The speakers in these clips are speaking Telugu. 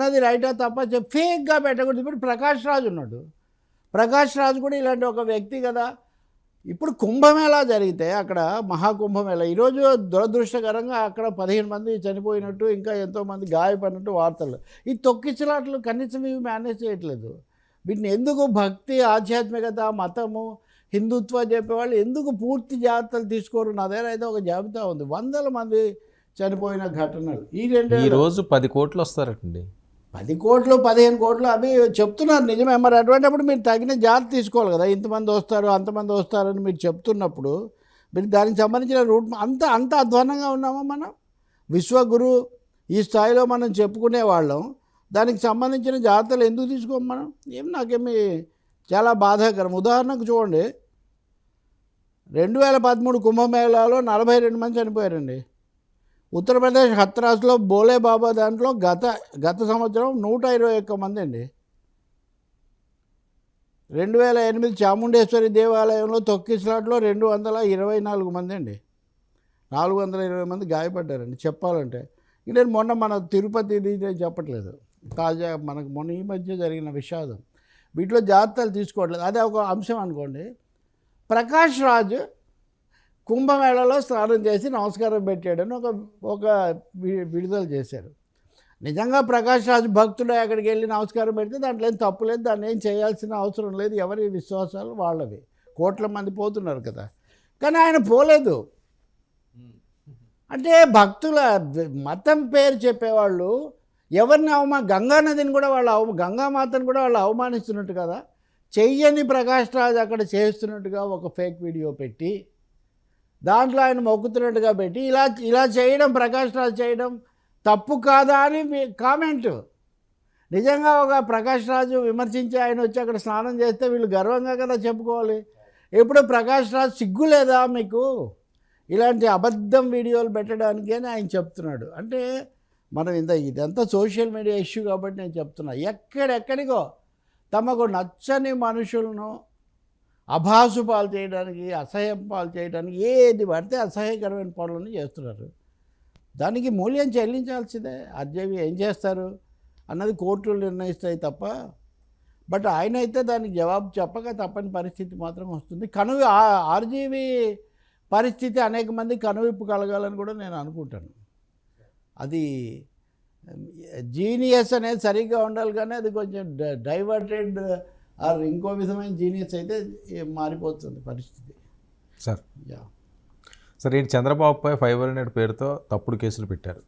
అన్నది రైటా తప్ప ఫేక్గా పెట్టకూడదు. ఇప్పుడు ప్రకాష్ రాజు ఉన్నాడు. ప్రకాష్ రాజు కూడా ఇలాంటి ఒక వ్యక్తి కదా. ఇప్పుడు కుంభమేళా జరిగితే అక్కడ మహాకుంభమేళా ఈరోజు దురదృష్టకరంగా అక్కడ పదిహేను మంది చనిపోయినట్టు ఇంకా ఎంతోమంది గాయపడినట్టు వార్తలు. ఈ తొక్కిసలాట్లు కనీసం ఇవి మేనేజ్ చేయట్లేదు. వీటిని ఎందుకు భక్తి ఆధ్యాత్మికత మతము హిందుత్వ చెప్పేవాళ్ళు ఎందుకు పూర్తి జాగ్రత్తలు తీసుకోరు? నా దగ్గర అయితే ఒక జాబితా ఉంది. వందల మంది చనిపోయిన ఘటనలు. ఈ రెండు ఈరోజు రోజు పది కోట్లు వస్తారటండి. పది కోట్లు పదిహేను కోట్లు అవి చెప్తున్నారు నిజమే. మరి అటువంటిప్పుడు మీరు తగిన జాగ్రత్త తీసుకోవాలి కదా. ఇంతమంది వస్తారు అంతమంది వస్తారని మీరు చెప్తున్నప్పుడు మీరు దానికి సంబంధించిన రూట్ అంత అంత అధ్వానంగా ఉన్నామా మనం? విశ్వగురు ఈ స్థాయిలో మనం చెప్పుకునే వాళ్ళం. దానికి సంబంధించిన జాగ్రత్తలు ఎందుకు తీసుకోము మనం? ఏం నాకేమి చాలా బాధాకరం. ఉదాహరణకు చూడండి. రెండు వేల పదమూడు కుంభమేళాలో నలభై రెండు మంది చనిపోయారండి. ఉత్తరప్రదేశ్ హత్రాస్లో బోలే బాబా దాంట్లో గత గత సంవత్సరం నూట ఇరవై ఒక్క మంది అండి రెండు వేల ఎనిమిది చాముండేశ్వరి దేవాలయంలో తొక్కిసలాట్లో రెండు వందల ఇరవై నాలుగు మంది అండి నాలుగు వందల ఇరవై మంది గాయపడ్డారండి. చెప్పాలంటే ఇక నేను మొన్న మన తిరుపతి ఇది నేను చెప్పట్లేదు. తాజా మనకు మొన్న ఈ మధ్య జరిగిన విషాదం. వీటిలో జాగ్రత్తలు తీసుకోవట్లేదు. అదే ఒక అంశం అనుకోండి. ప్రకాష్ రాజ్ కుంభమేళలో స్నానం చేసి నమస్కారం పెట్టాడని ఒక ఒక విడుదల చేశారు. నిజంగా ప్రకాష్ రాజ్ భక్తుడు అక్కడికి వెళ్ళి నమస్కారం పెడితే దాంట్లో ఏం తప్పు లేదు దాన్ని ఏం చేయాల్సిన అవసరం లేదు ఎవరి విశ్వాసాలు వాళ్ళవి. కోట్ల మంది పోతున్నారు కదా. కానీ ఆయన పోలేదు. అంటే భక్తుల మతం పేరు చెప్పేవాళ్ళు ఎవరిని అవమా గంగా నదిని కూడా వాళ్ళు అవ గంగామాతను కూడా వాళ్ళు అవమానిస్తున్నట్టు కదా. చెయ్యని ప్రకాష్ రాజ్ అక్కడ చేస్తున్నట్టుగా ఒక ఫేక్ వీడియో పెట్టి దాంట్లో ఆయన మొక్కుతున్నట్టుగా పెట్టి ఇలా ఇలా చేయడం ప్రకాష్ రాజ్ చేయడం తప్పు కాదా అని మీ కామెంట్. నిజంగా ఒక ప్రకాష్ రాజు విమర్శించి ఆయన వచ్చి అక్కడ స్నానం చేస్తే వీళ్ళు గర్వంగా కదా చెప్పుకోవాలి. ఎప్పుడు ప్రకాష్ రాజ్ సిగ్గు లేదా మీకు? ఇలాంటి అబద్ధం వీడియోలు పెట్టడానికి అని ఆయన చెప్తున్నాడు. అంటే మనం ఇంత ఇదంతా సోషల్ మీడియా ఇష్యూ కాబట్టి నేను చెప్తున్నా. ఎక్కడెక్కడికో తమకు నచ్చని మనుషులను అభాసు పాలు చేయడానికి అసహ్యం పాలు చేయడానికి ఏది పడితే అసహ్యకరమైన పనులను చేస్తున్నారు. దానికి మూల్యం చెల్లించాల్సిందే. అర్జవి ఏం చేస్తారు? అన్నది కోర్టులు నిర్ణయిస్తాయి తప్ప బట్ ఆయన అయితే దానికి జవాబు చెప్పక తప్పని పరిస్థితి మాత్రం వస్తుంది. కనువి ఆర్జీవి పరిస్థితి అనేక మంది కనువిప్పు కలగాలని కూడా నేను అనుకుంటాను. అది జీనియస్ అనేది సరిగ్గా ఉండాలి కానీ అది కొంచెం డైవర్టెడ్ ఆర్ ఇంకో విధమైన జీనియస్ అయితే మారిపోతుంది పరిస్థితి. సార్. యా. సార్ ఏంటి చంద్రబాబుపై ఫైబర్ నెట్ పేరుతో తప్పుడు కేసులు పెట్టారు.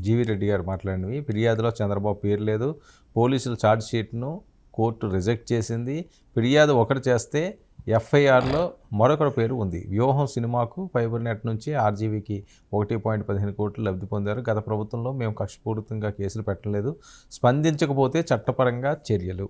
జీవి రెడ్డి గారు మాట్లాడినవి ఫిర్యాదులో చంద్రబాబు పేరు లేదు పోలీసులు ఛార్జ్ షీట్ను కోర్టు రిజెక్ట్ చేసింది ఫిర్యాదు ఒకటి చేస్తే ఎఫ్ఐఆర్లో మరొకరి పేరు ఉంది. వ్యూహం సినిమాకు ఫైబర్ నెట్ నుంచి ఆర్జీవీకి ఒకటి పాయింట్ పదిహేను కోట్లు లబ్ధి పొందారు. గత ప్రభుత్వంలో మేము కక్షపూరితంగా కేసులు పెట్టలేదు. స్పందించకపోతే చట్టపరంగా చర్యలు.